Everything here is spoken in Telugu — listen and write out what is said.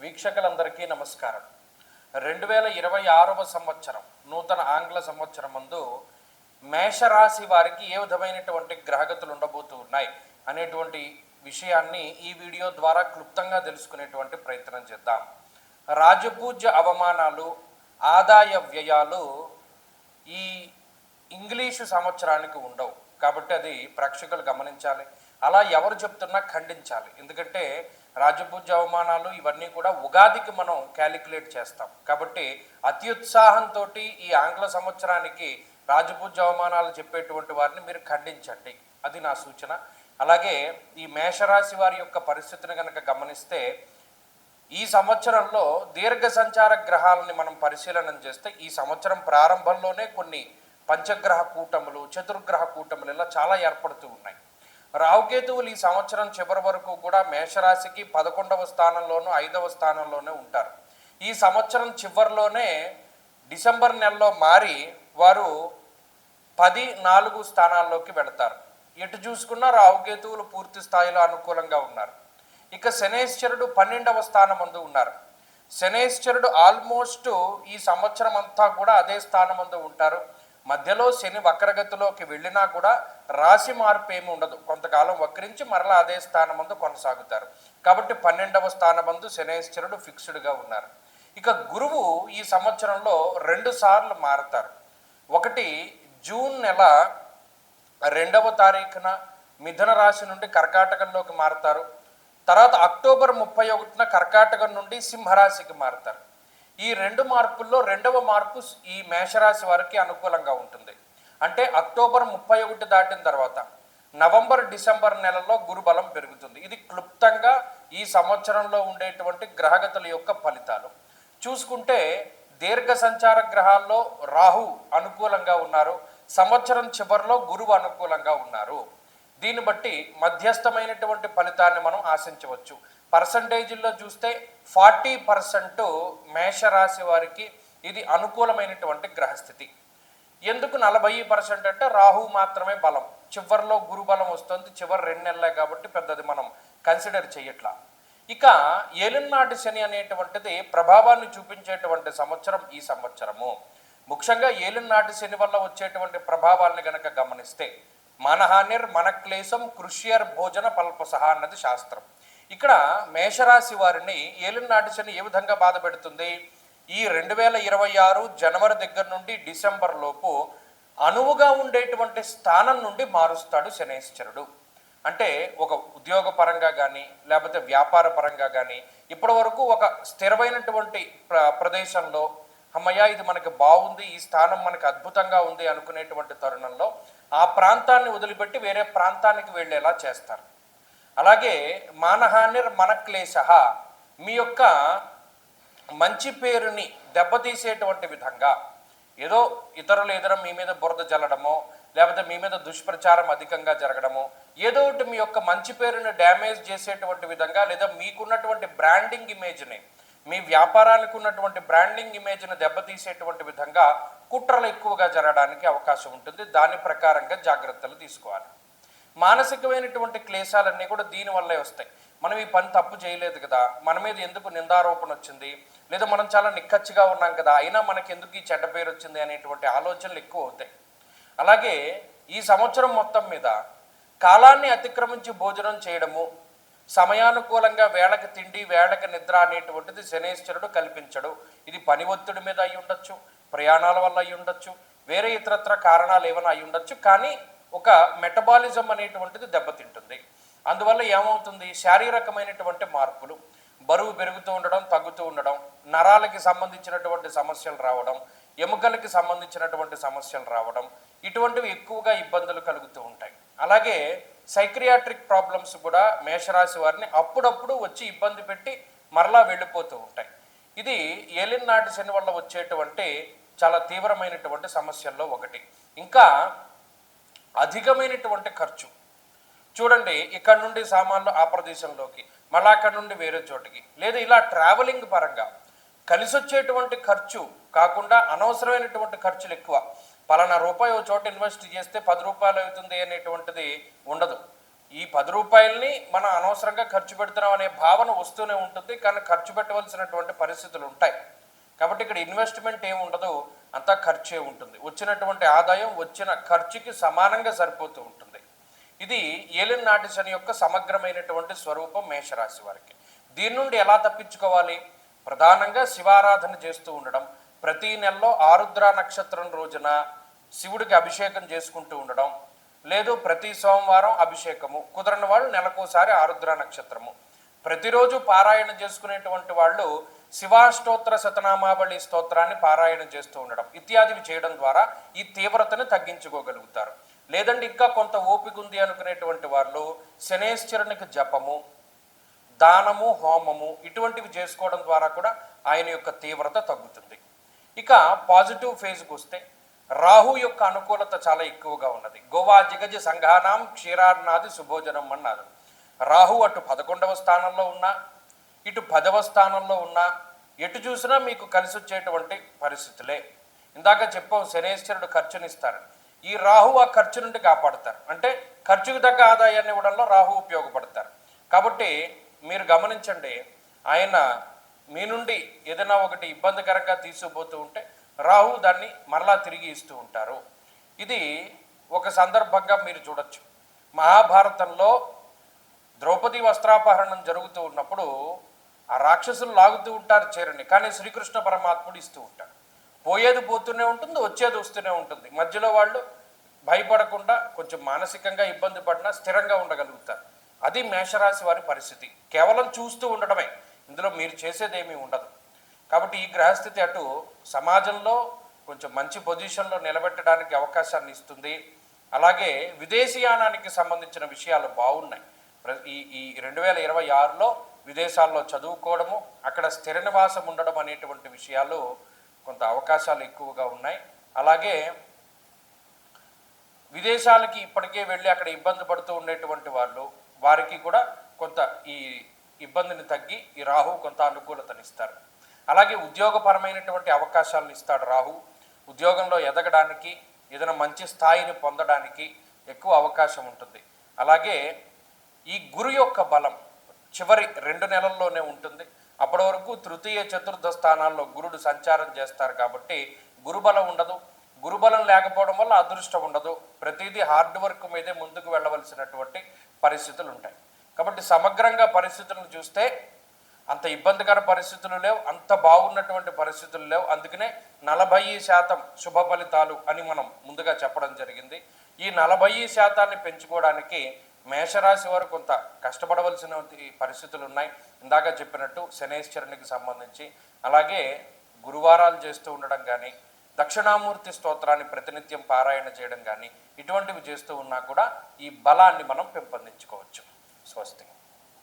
వీక్షకులందరికీ నమస్కారం. రెండు వేల ఇరవై ఆరవ సంవత్సరం నూతన ఆంగ్ల సంవత్సరం ముందు మేషరాశి వారికి ఏ విధమైనటువంటి గ్రహగతులు ఉండబోతూ ఉన్నాయి అనేటువంటి విషయాన్ని ఈ వీడియో ద్వారా క్లుప్తంగా తెలుసుకునేటువంటి ప్రయత్నం చేద్దాం. రాజపూజ్య అవమానాలు ఆదాయ వ్యయాలు ఈ ఇంగ్లీషు సంవత్సరానికి ఉండవు. కాబట్టి అది ప్రేక్షకులు గమనించాలి. అలా ఎవరు చెప్తున్నా ఖండించాలి. ఎందుకంటే రాజపూజ అవమానాలు ఇవన్నీ కూడా ఉగాదికి మనం క్యాలిక్యులేట్ చేస్తాం. కాబట్టి అత్యుత్సాహంతో ఈ ఆంగ్ల సంవత్సరానికి రాజపూజ అవమానాలు చెప్పేటువంటి వారిని మీరు ఖండించండి. అది నా సూచన. అలాగే ఈ మేషరాశి వారి యొక్క పరిస్థితిని కనుక గమనిస్తే ఈ సంవత్సరంలో దీర్ఘ సంచార గ్రహాలని మనం పరిశీలన చేస్తే ఈ సంవత్సరం ప్రారంభంలోనే కొన్ని పంచగ్రహ కూటములు చతుర్గ్రహ కూటములు ఇలా చాలా ఏర్పడుతూ ఉన్నాయి. రావుకేతువులు ఈ సంవత్సరం చివరి వరకు కూడా మేషరాశికి పదకొండవ స్థానంలోనూ ఐదవ స్థానంలోనే ఉంటారు. ఈ సంవత్సరం చివరిలోనే డిసెంబర్ నెలలో మారి వారు పది నాలుగు స్థానాల్లోకి వెళతారు. ఎటు చూసుకున్నా రావుకేతువులు పూర్తి స్థాయిలో అనుకూలంగా ఉన్నారు. ఇక శనేశ్వరుడు పన్నెండవ స్థానం అందు ఉన్నారు. శనేశ్వరుడు ఆల్మోస్ట్ ఈ సంవత్సరం అంతా కూడా అదే స్థానం అందు ఉంటారు. మధ్యలో శని వక్రగతిలోకి వెళ్ళినా కూడా రాశి మార్పు ఏమి ఉండదు. కొంతకాలం వక్రించి మరలా అదే స్థానమందు కొనసాగుతారు. కాబట్టి పన్నెండవ స్థానమందు శనేశ్వరుడు ఫిక్స్డ్గా ఉన్నారు. ఇక గురువు ఈ సంవత్సరంలో రెండు సార్లు మారుతారు. ఒకటి జూన్ నెల రెండవ తారీఖున మిథున రాశి నుండి కర్కాటకంలోకి మారుతారు. తర్వాత అక్టోబర్ ముప్పై ఒకటిన కర్కాటకం నుండి సింహరాశికి మారుతారు. ఈ రెండు మార్పుల్లో రెండవ మార్పు ఈ మేషరాశి వారికి అనుకూలంగా ఉంటుంది. అంటే అక్టోబర్ ముప్పై ఒకటి దాటిన తర్వాత నవంబర్ డిసెంబర్ నెలలో గురుబలం పెరుగుతుంది. ఇది క్లుప్తంగా ఈ సంవత్సరంలో ఉండేటువంటి గ్రహగతుల యొక్క ఫలితాలు. చూసుకుంటే దీర్ఘ సంచార గ్రహాల్లో రాహు అనుకూలంగా ఉన్నారు. సంవత్సరం చివరిలో గురువు అనుకూలంగా ఉన్నారు. దీన్ని బట్టి మధ్యస్థమైనటువంటి ఫలితాన్ని మనం ఆశించవచ్చు. పర్సంటేజీల్లో చూస్తే ఫార్టీ పర్సెంట్ మేషరాశి వారికి ఇది అనుకూలమైనటువంటి గ్రహస్థితి. ఎందుకు నలభై పర్సెంట్ అంటే రాహు మాత్రమే బలం. చివరిలో గురు బలం వస్తుంది చివరి రెండు నెలలే కాబట్టి పెద్దది మనం కన్సిడర్ చేయట్లా ఇక ఏలినాటి శని అనేటువంటిది ప్రభావాన్ని చూపించేటువంటి సంవత్సరం ఈ సంవత్సరము. ముఖ్యంగా ఏలినాటి శని వల్ల వచ్చేటువంటి ప్రభావాలను గనక గమనిస్తే మనహానిర్ మనక్లేశం కృష్యర్ భోజన పల్పసహ అన్నది శాస్త్రం. ఇక్కడ మేషరాశి వారిని ఏలినాటి శని ఏ విధంగా బాధ పెడుతుంది? ఈ రెండు వేల ఇరవై ఆరు జనవరి దగ్గర నుండి డిసెంబర్ లోపు అనువుగా ఉండేటువంటి స్థానం నుండి మారుస్తాడు శనేశ్వరుడు. అంటే ఒక ఉద్యోగ పరంగా కానీ లేకపోతే వ్యాపార పరంగా కానీ ఇప్పటి వరకు ఒక స్థిరమైనటువంటి ప్ర ప్రదేశంలో అమ్మయ్య ఇది మనకి బాగుంది ఈ స్థానం మనకి అద్భుతంగా ఉంది అనుకునేటువంటి తరుణంలో ఆ ప్రాంతాన్ని వదిలిపెట్టి వేరే ప్రాంతానికి వెళ్ళేలా చేస్తారు. అలాగే మానహానిర్ మనక్లేశ మీ యొక్క మంచి పేరుని దెబ్బతీసేటువంటి విధంగా ఏదో ఇతరులు ఎదుర మీ మీద బురద జల్లడమో లేకపోతే మీ మీద దుష్ప్రచారం అధికంగా జరగడమో ఏదో ఒకటి మీ యొక్క మంచి పేరుని డ్యామేజ్ చేసేటువంటి విధంగా లేదా మీకున్నటువంటి బ్రాండింగ్ ఇమేజ్ని మీ వ్యాపారానికి ఉన్నటువంటి బ్రాండింగ్ ఇమేజ్ని దెబ్బతీసేటువంటి విధంగా కుట్రలు ఎక్కువగా జరగడానికి అవకాశం ఉంటుంది. దాని ప్రకారంగా జాగ్రత్తలు తీసుకోవాలి. మానసికమైనటువంటి క్లేశాలన్నీ కూడా దీనివల్లే వస్తాయి. మనం ఈ పని తప్పు చేయలేదు కదా మన మీద ఎందుకు నిందారోపణ వచ్చింది లేదా మనం చాలా నిక్కచ్చిగా ఉన్నాం కదా అయినా మనకి ఎందుకు ఈ చెడ్డ పేరు వచ్చింది అనేటువంటి ఆలోచనలు ఎక్కువ అవుతాయి. అలాగే ఈ సంవత్సరం మొత్తం మీద కాలాన్ని అతిక్రమించి భోజనం చేయడము సమయానుకూలంగా వేళకి తిండి వేళకి నిద్ర అనేటువంటిది శనేశ్వరుడు కల్పించడు. ఇది పని ఒత్తిడి మీద అయి ఉండొచ్చు ప్రయాణాల వల్ల అయి ఉండొచ్చు వేరే ఇతరత్ర కారణాలు ఏమైనా అయి ఉండొచ్చు కానీ ఒక మెటబాలిజం అనేటువంటిది దెబ్బతింటుంది. అందువల్ల ఏమవుతుంది? శారీరకమైనటువంటి మార్పులు. బరువు పెరుగుతూ ఉండడం తగ్గుతూ ఉండడం నరాలకి సంబంధించినటువంటి సమస్యలు రావడం ఎముకలకి సంబంధించినటువంటి సమస్యలు రావడం ఇటువంటివి ఎక్కువగా ఇబ్బందులు కలుగుతూ ఉంటాయి. అలాగే సైక్రియాట్రిక్ ప్రాబ్లమ్స్ కూడా మేషరాశి వారిని అప్పుడప్పుడు వచ్చి ఇబ్బంది పెట్టి మరలా వెళ్ళిపోతూ ఉంటాయి. ఇది ఏలినాటి శని వల్ల వచ్చేటువంటి చాలా తీవ్రమైనటువంటి సమస్యల్లో ఒకటి. ఇంకా అధికమైనటువంటి ఖర్చు. చూడండి ఇక్కడ నుండి సామాన్లు ఆ ప్రదేశంలోకి. మళ్ళా అక్కడ నుండి వేరే చోటికి. లేదా ఇలా ట్రావెలింగ్ పరంగా. కలిసి వచ్చేటువంటి ఖర్చు కాకుండా అనవసరమైనటువంటి ఖర్చులు ఎక్కువ. పలానా రూపాయి ఒక చోట ఇన్వెస్ట్ చేస్తే పది రూపాయలు అవుతుంది అనేటువంటిది ఉండదు. ఈ పది రూపాయల్ని మనం అనవసరంగా ఖర్చు పెడుతున్నాం అనే భావన వస్తూనే ఉంటుంది కానీ ఖర్చు పెట్టవలసినటువంటి పరిస్థితులు ఉంటాయి. కాబట్టి ఇక్కడ ఇన్వెస్ట్మెంట్ ఏమి ఉండదు అంతా ఖర్చే ఉంటుంది. వచ్చినటువంటి ఆదాయం వచ్చిన ఖర్చుకి సమానంగా సరిపోతూ ఉంటుంది. ఇది ఏలిన్ నాటి శని యొక్క సమగ్రమైనటువంటి స్వరూపం మేషరాశి వారికి. దీని నుండి ఎలా తప్పించుకోవాలి? ప్రధానంగా శివారాధన చేస్తూ ఉండడం ప్రతి నెలలో ఆరుద్ర నక్షత్రం రోజున శివుడికి అభిషేకం చేసుకుంటూ ఉండడం లేదు ప్రతి సోమవారం అభిషేకము కుదరని వాళ్ళు నెలకోసారి ఆరుద్ర నక్షత్రము. ప్రతిరోజు పారాయణ చేసుకునేటువంటి వాళ్ళు శివాష్టోత్తర శతనామావళి స్తోత్రాన్ని పారాయణ చేస్తూ ఉండడం ఇత్యాదివి చేయడం ద్వారా ఈ తీవ్రతను తగ్గించుకోగలుగుతారు. లేదండి ఇంకా కొంత ఓపిక ఉంది అనుకునేటువంటి వాళ్ళు శనేశ్వరునికి జపము దానము హోమము ఇటువంటివి చేసుకోవడం ద్వారా కూడా ఆయన యొక్క తీవ్రత తగ్గుతుంది. ఇక పాజిటివ్ ఫేజ్కి వస్తే రాహు యొక్క అనుకూలత చాలా ఎక్కువగా ఉన్నది. గోవా జిగజ సంఘానాం క్షీరార్నాది సుభోజనం అన్నారు. రాహు అటు పదకొండవ స్థానంలో ఉన్నా ఇటు పదవ స్థానంలో ఉన్నా ఎటు చూసినా మీకు కలిసి వచ్చేటువంటి పరిస్థితులే. ఇందాక చెప్పాం శనేశ్వరుడు ఖర్చునిస్తారని. ఈ రాహు ఆ ఖర్చు నుండి కాపాడుతారు. అంటే ఖర్చుకు తగ్గ ఆదాయాన్ని ఇవ్వడంలో రాహు ఉపయోగపడతారు. కాబట్టి మీరు గమనించండి ఆయన మీ నుండి ఏదైనా ఒకటి ఇబ్బందికరంగా తీసుకుపోతూ ఉంటే రాహు దాన్ని మరలా తిరిగి ఇస్తూ ఉంటారు. ఇది ఒక సందర్భంగా మీరు చూడొచ్చు. మహాభారతంలో ద్రౌపది వస్త్రాపహరణం జరుగుతూ ఉన్నప్పుడు ఆ రాక్షసులు లాగుతూ ఉంటారు చీరని కానీ శ్రీకృష్ణ పరమాత్ముడు ఇస్తూ ఉంటాడు. పోయేది పోతూనే ఉంటుంది వచ్చేది వస్తూనే ఉంటుంది. మధ్యలో వాళ్ళు భయపడకుండా కొంచెం మానసికంగా ఇబ్బంది పడినా స్థిరంగా ఉండగలుగుతారు. అది మేషరాశి వారి పరిస్థితి. కేవలం చూస్తూ ఉండడమే. ఇందులో మీరు చేసేదేమీ ఉండదు. కాబట్టి ఈ గ్రహస్థితి అటు సమాజంలో కొంచెం మంచి పొజిషన్లో నిలబెట్టడానికి అవకాశాన్ని ఇస్తుంది. అలాగే విదేశీయానానికి సంబంధించిన విషయాలు బాగున్నాయి. ఈ ఈ రెండు వేల ఇరవై ఆరులో విదేశాల్లో చదువుకోవడము అక్కడ స్థిర నివాసం ఉండడం అనేటువంటి విషయాలు కొంత అవకాశాలు ఎక్కువగా ఉన్నాయి. అలాగే విదేశాలకి ఇప్పటికే వెళ్ళి అక్కడ ఇబ్బంది పడుతూ ఉండేటువంటి వాళ్ళు వారికి కూడా కొంత ఈ ఇబ్బందిని తగ్గి ఈ రాహు కొంత అనుకూలతనిస్తారు అలాగే ఉద్యోగపరమైనటువంటి అవకాశాలను ఇస్తాడు రాహు. ఉద్యోగంలో ఎదగడానికి ఏదైనా మంచి స్థాయిని పొందడానికి ఎక్కువ అవకాశం ఉంటుంది. అలాగే ఈ గురు యొక్క బలం చివరి రెండు నెలల్లోనే ఉంటుంది. అప్పటి వరకు తృతీయ చతుర్థ స్థానాల్లో గురుడు సంచారం చేస్తారు కాబట్టి గురుబలం ఉండదు. గురుబలం లేకపోవడం వల్ల అదృష్టం ఉండదు. ప్రతిదీ హార్డ్ వర్క్ మీదే ముందుకు వెళ్ళవలసినటువంటి పరిస్థితులు ఉంటాయి. కాబట్టి సమగ్రంగా పరిస్థితులను చూస్తే అంత ఇబ్బందికర పరిస్థితులు లేవు అంత బాగున్నటువంటి పరిస్థితులు లేవు. అందుకనే నలభై శాతం శుభ ఫలితాలు అని మనం ముందుగా చెప్పడం జరిగింది. ఈ నలభై శాతాన్ని పెంచుకోవడానికి మేషరాశి వారు కొంత కష్టపడవలసిన పరిస్థితులు ఉన్నాయి. ఇందాక చెప్పినట్టు శనేశ్వరునికి సంబంధించి అలాగే గురువారాలు చేస్తూ ఉండడం కానీ దక్షిణామూర్తి స్తోత్రాన్ని ప్రతినిత్యం పారాయణ చేయడం కానీ ఇటువంటివి చేస్తూ ఉన్నా కూడా ఈ బలాన్ని మనం పెంపొందించుకోవచ్చు. స్వస్తి.